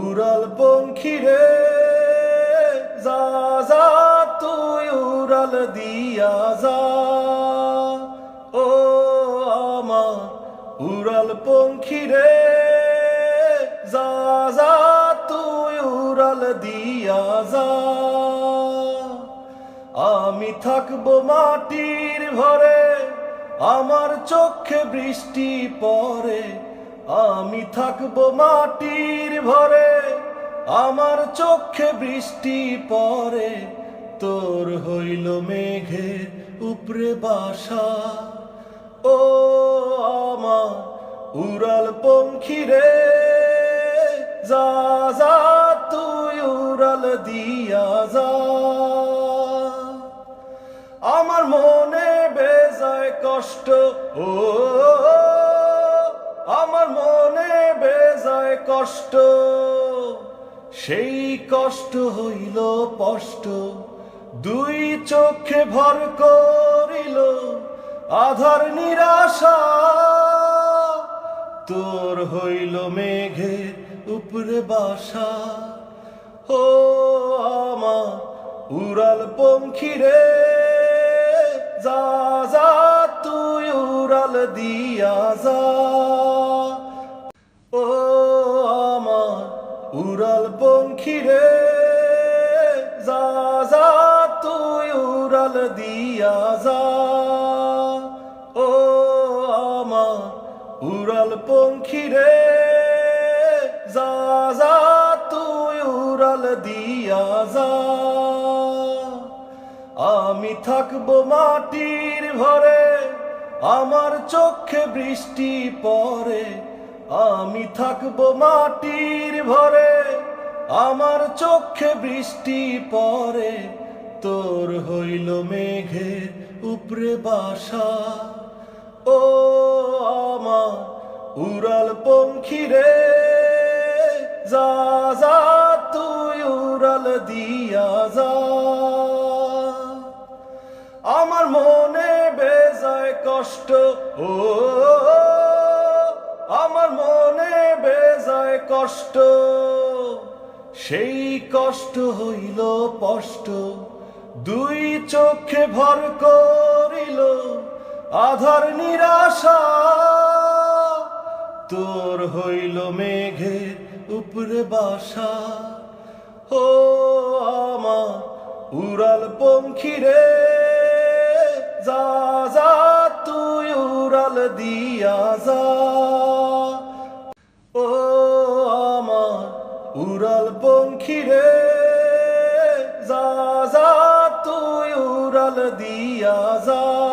উড়াল পঙ্খী রে, যা যা, তুই উড়াল দিয়া যা। ও আমার উড়াল পঙ্খী রে, যা যা, তুই উড়াল দিয়া যা। আমি থাকব মাটির ভরে, আমার চোখে বৃষ্টি পড়ে আমি থাকব মাটির ভরে, আমার চোখে বৃষ্টি পড়ে তোর হইল মেঘের উপরে বাসা। ও আমার উড়াল পঙ্খী রে, যা যা, তুই উড়াল দিয়া যা। আমার মনে বেজায় কষ্ট, ও কষ্ট, সেই কষ্ট হইল স্পষ্ট। দুই চোখে ভর করিল আধার নিরাশা, তোর হইল মেঘের উপরে বাসা। ও আমার উড়াল পঙ্খী রে, যা যা, তুই উড়াল দিয়া যা। উড়াল দিয়া যা। ও আমার উড়াল পঙ্খী রে, যা যা, তুই উড়াল দিয়া যা। আমি থাকব মাটির ভরে, আমার চোখে বৃষ্টি পরে। আমি থাকব মাটির ভরে, আমার চোখে বৃষ্টি পড়ে তোর হইল মেঘের উপরে বাসা। ও আমার উড়াল পঙ্খী রে, যা যা, তুই উড়াল দিয়া যা। আমার মনে বেজায় কষ্ট, ও, আমার মনে বেজায় কষ্ট। সেই কষ্ট হইল স্পষ্ট। দুই চোখে ভর করিল আধার নিরাশা। তোর হইল মেঘের উপরে বাসা। ও আমার উড়াল পঙ্খী রে, যা যা, তুই উড়াল দিয়া যা। দিয়া যা।